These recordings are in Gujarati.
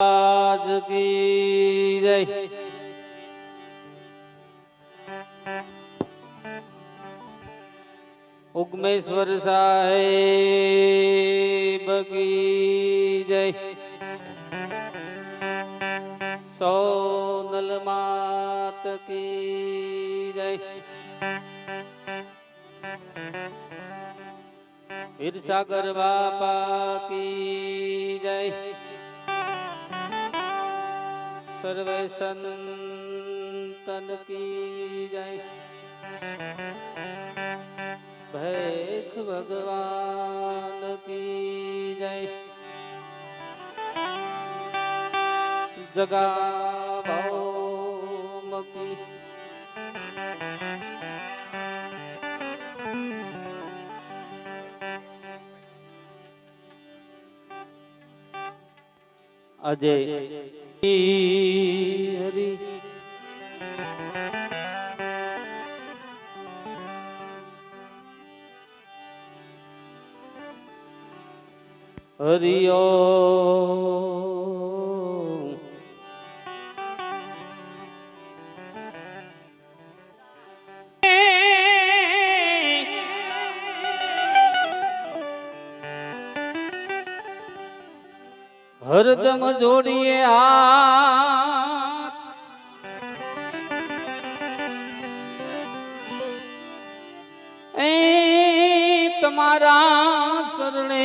કી જય ઉગમેશ્વર સાહેબ કી જય સોનલ માત કી જય વીરસાગર બાપા કી જય સર્વે સંતન કી જય ભેખ ભગવાન કી જય જગા ભૌમ કી અજય હરી. હરિયો હરદમ જોડીએ આ એ તમારા શરણે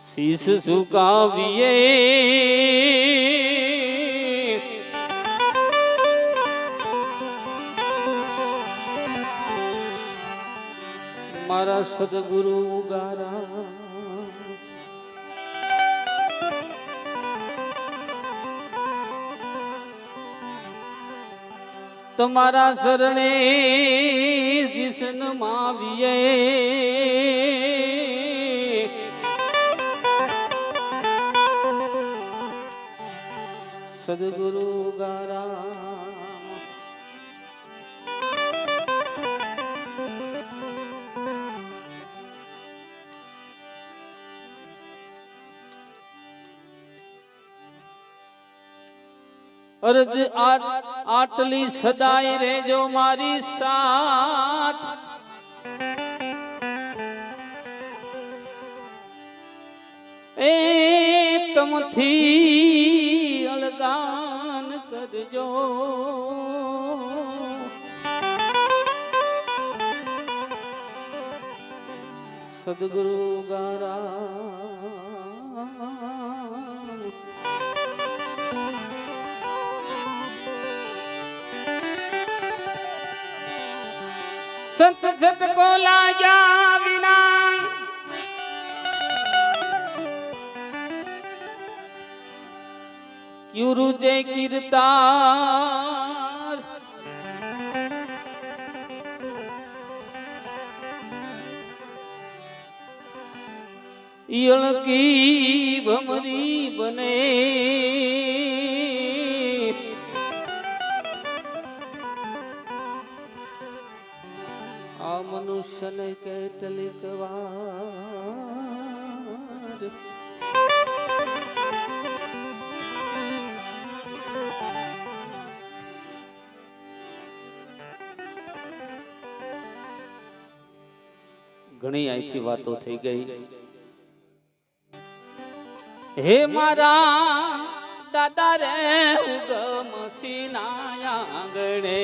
શીશ સુકાવીએ. મારા સદગુરુ ગારા તમારા શરણે જીસન માવીએ. સદગુરુ ગારા અરજ આ- આટલી સદાય રેજો મારી સાથ. એ તમથી અલગાન કરજો. સદગુરુ ગારા સંત ઝટકો લાગ્યા વિના. ક્યુરુ જે કીર્તાર. યળકી ભમરી બને. મનુષ્યને કેટલીક વાર. ઘણી અહીંથી વાતો થઈ ગઈ. હે મારા દાદા રે, ઉગમ સિનાયા આંગણે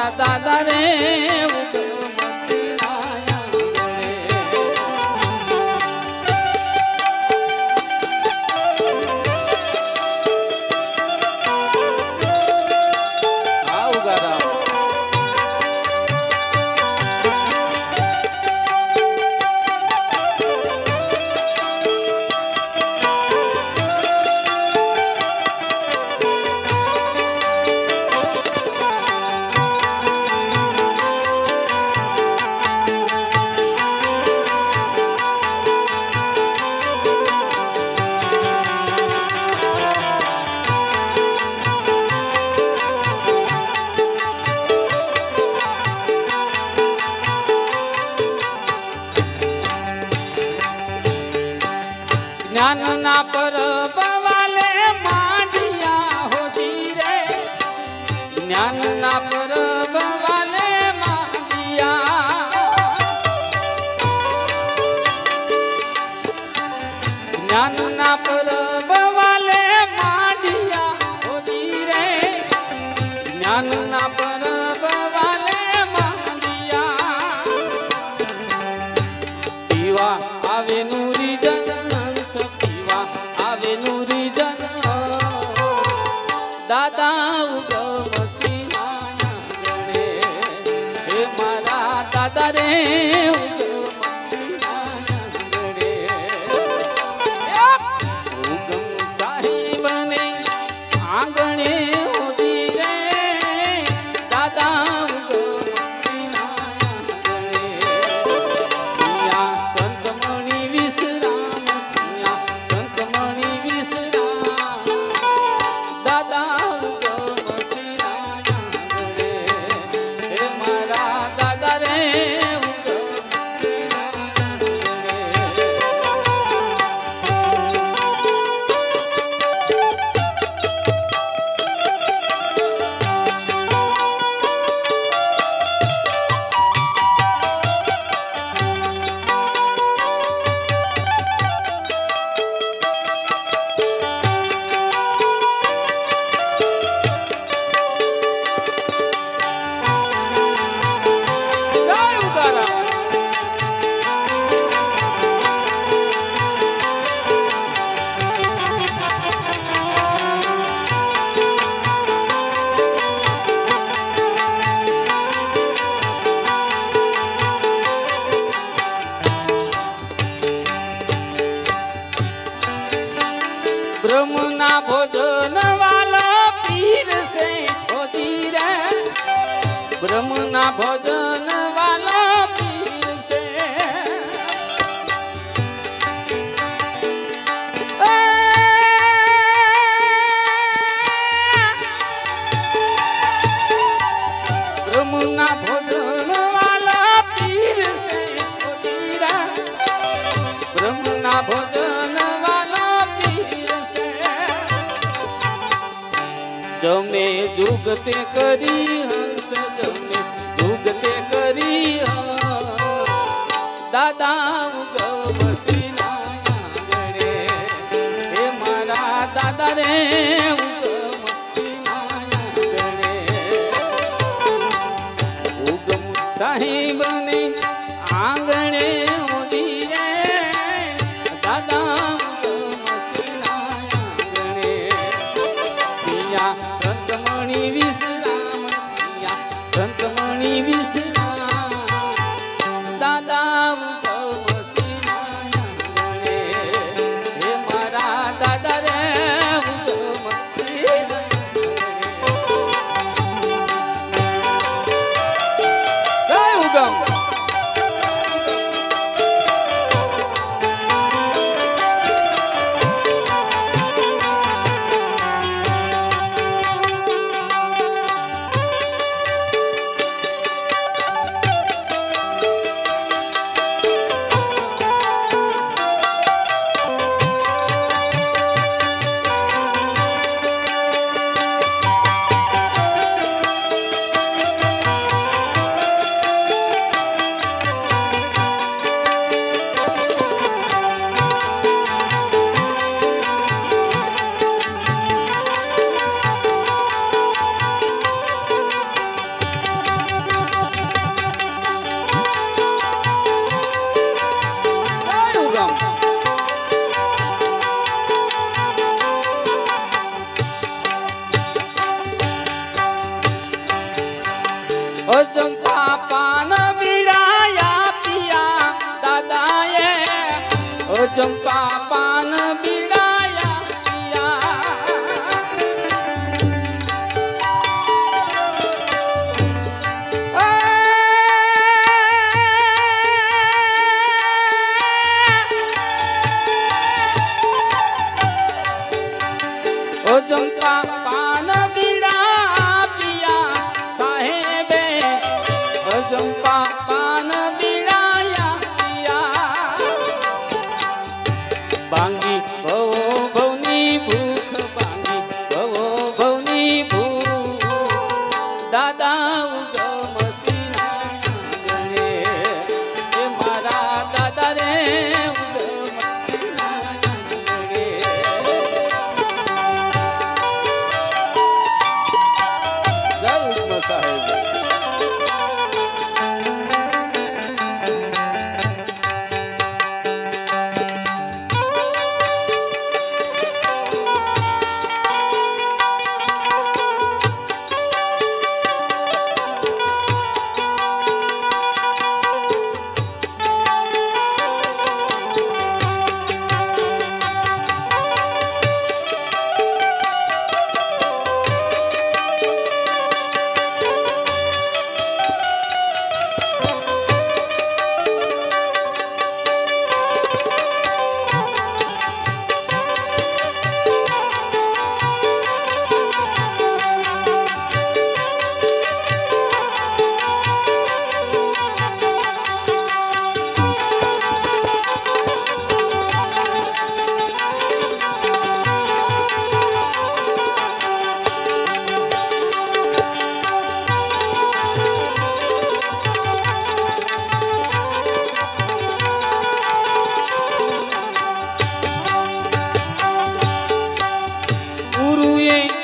મારા દાદા રે જ્ઞાન ના પર જુગતે કરી હંસ જમે જુગતે કરી દાદા ઉગવસી ના રે મારા દાદા રે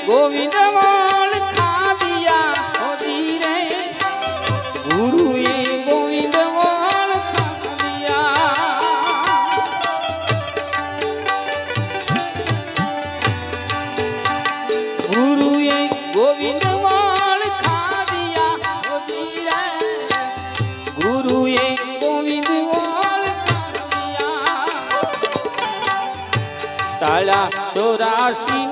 ગોવિંદ વાણ ખાધિયા ખોદી રે. ગુરુએ ગોવિંદ વાણ ખાધિયા ગુરુએ ગોવિંદ વાણ ચોરાશી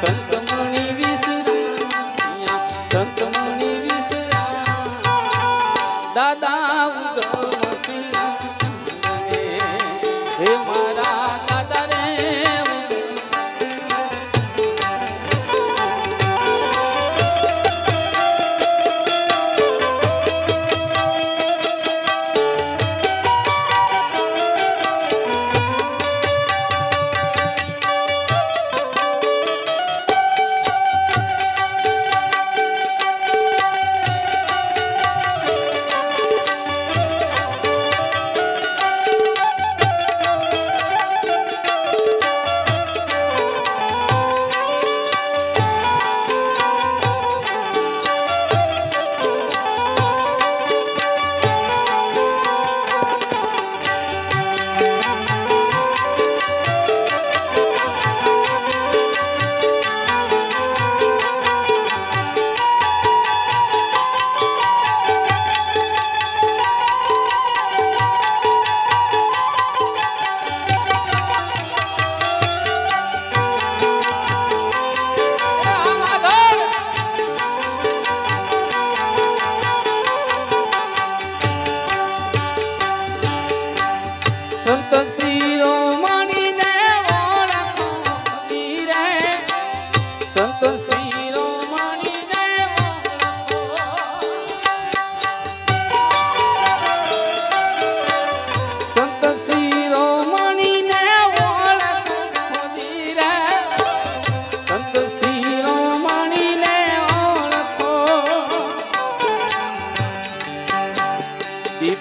संत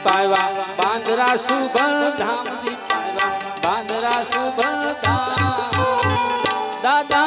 પાવા બાંદરા શુભ ધામથી પાવા બાંદરા શુભ ધામ દાદા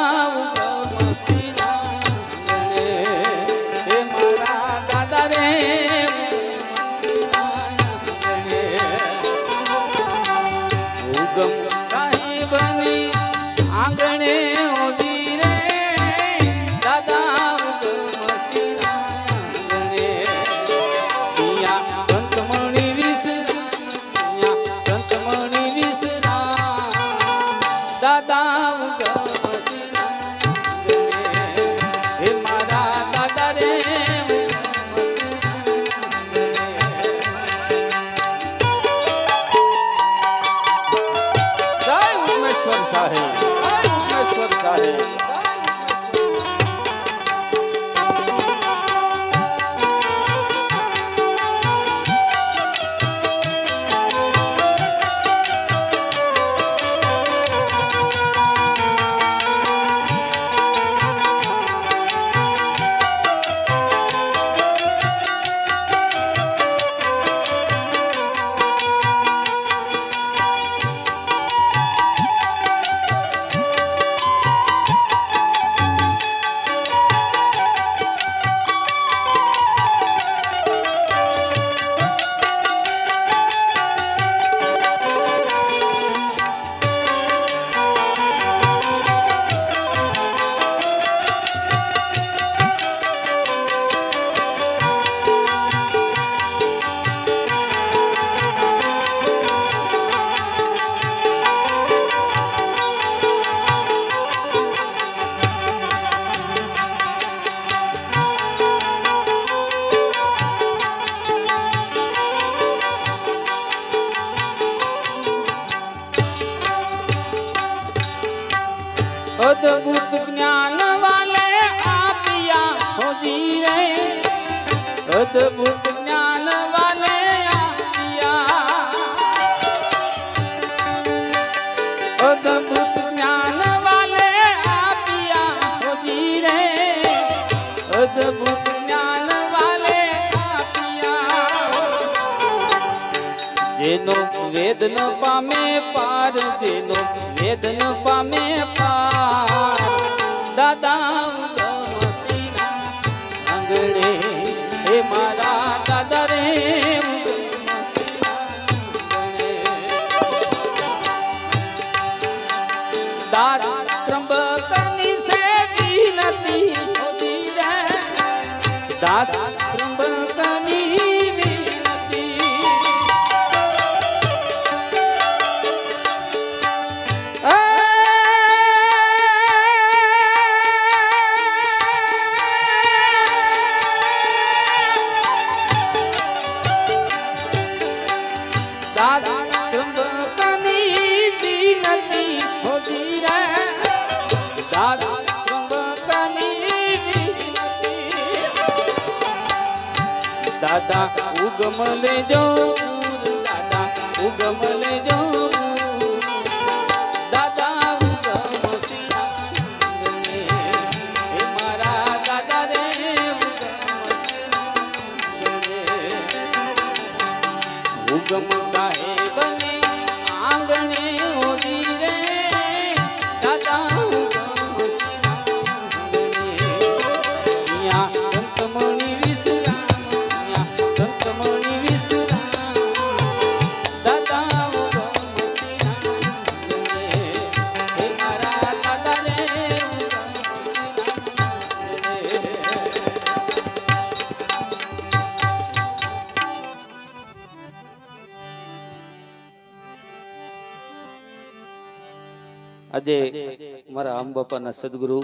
મારા સદગુરુ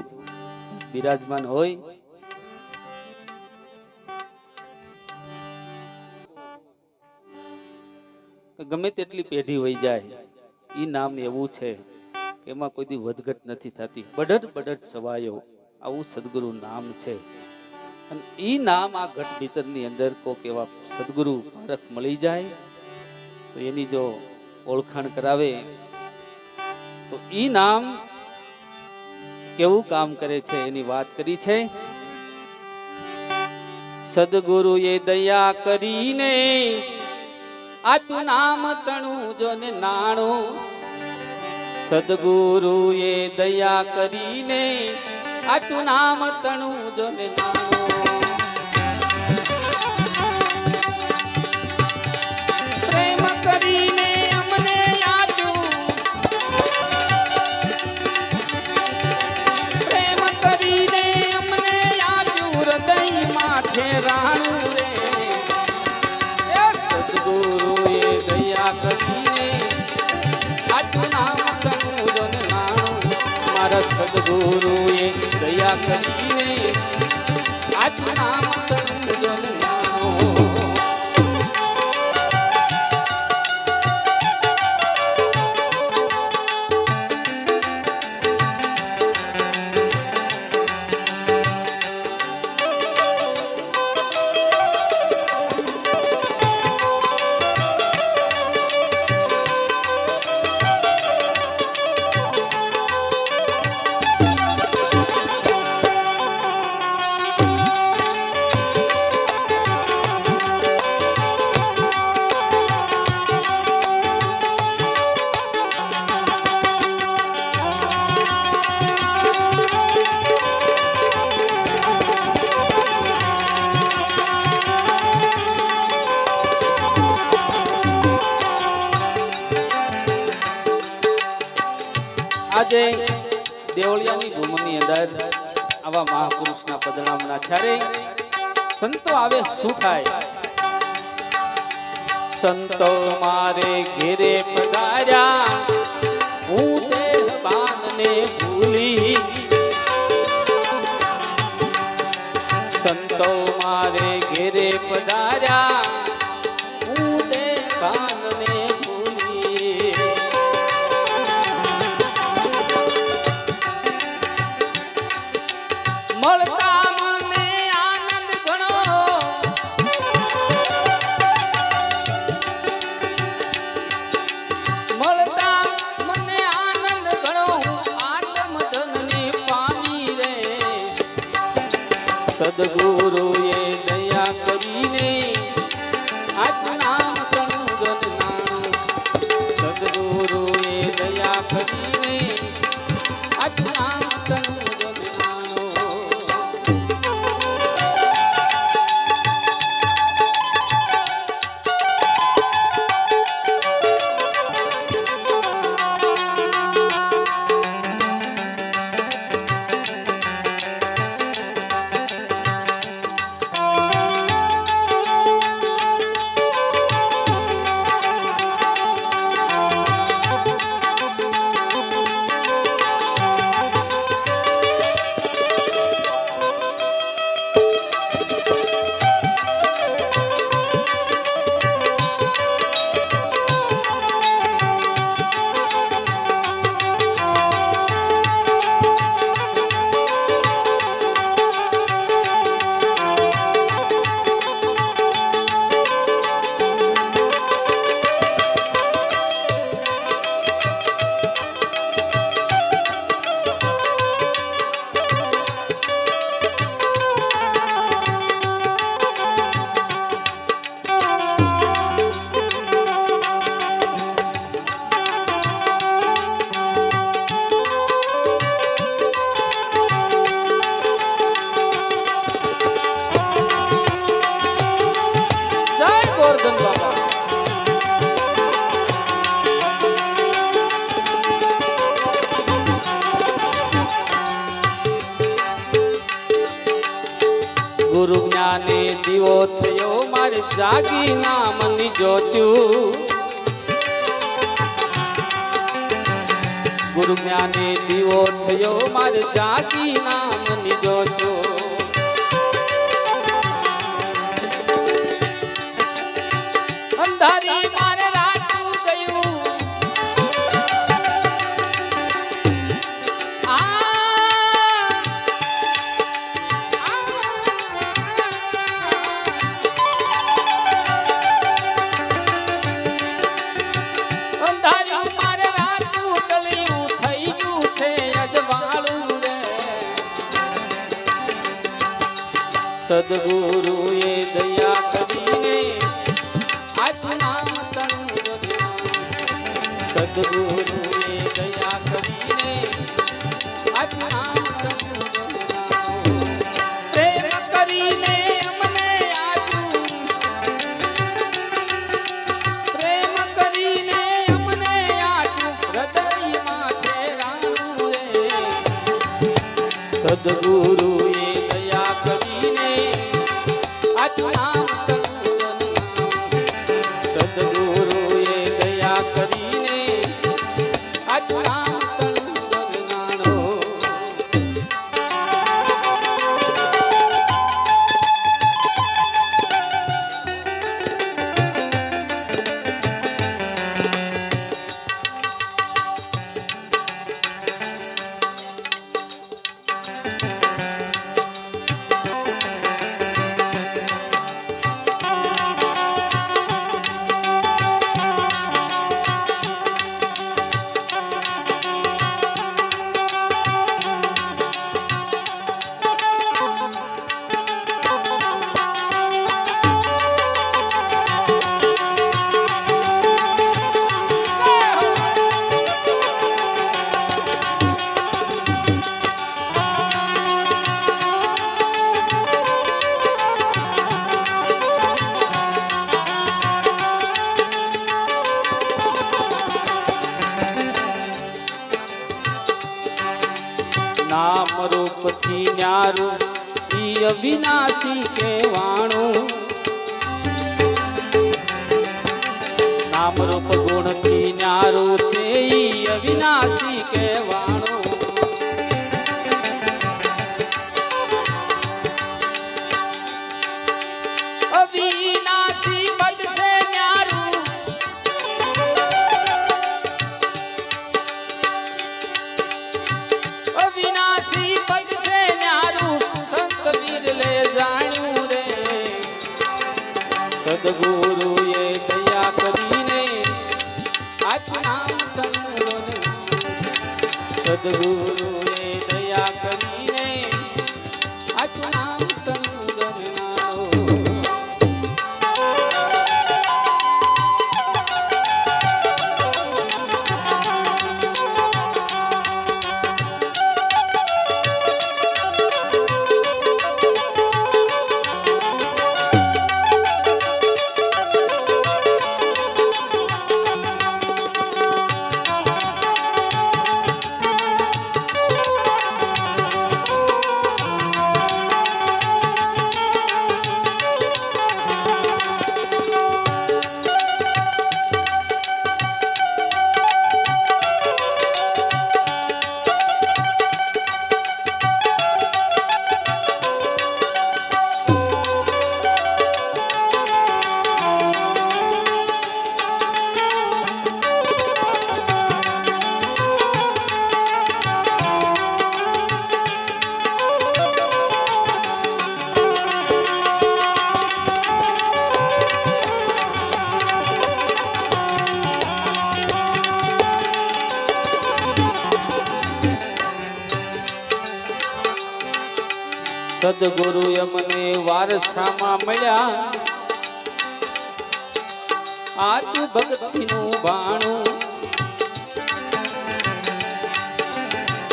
બિરાજમાન હોય. ગમે તેટલી પેઢી વહી જાય એ નામ એવું છે કે એમાં કોઈ દી વધઘટ નથી થતી. બઢત બઢત સવાયો, આવું સદગુરુ નામ છે. અને એ નામ આ ઘટ ભીતરની અંદર કોક એવા સદગુરુ પારખ મળી જાય, તો એની જો ઓળખાણ કરાવે, તો એ નામ કેવું કામ કરે છે એની વાત કરી છે? સદગુરુએ દયા કરીને આપ્યું નામ તણું જો ને નાણું. સદગુરુએ દયા કરીને આપ્યું નામ તણું જો ને નાણું. સદગુરુએ દયા કરીને આત્મા તનું જન આજે દેવળિયાની ભૂમિની અંદર આવા મહાપુરુષના પદનામના ત્યારે સંતો આવે શું થાય? સંતો મારે ઘેરે પધાર્યા, હું તે બાનને ભૂલી. સંતો મારે ઘેરે પધાર્યા સદગુરુએ જાગી નામની જોત્યું ગુરુ જ્ઞાની દીવો થયો મારે જાગી નામની જોત્યું দেবো સદગુરુ અમને વારસામાં મળ્યા. આજ ભક્તિનું બાણું.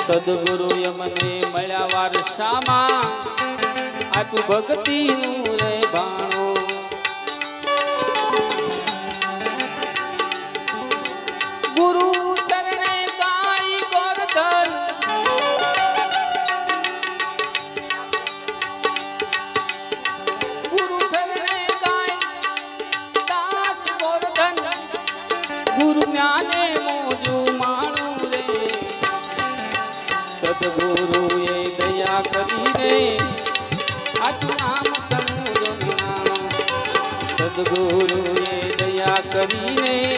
સદગુરુ અમને મળ્યા વારસામાં. આજ ભક્તિનું રે બાણું. સદગુરુએ દયા કરીને આત્મામ તનુ સદગુરુએ દયા કરીને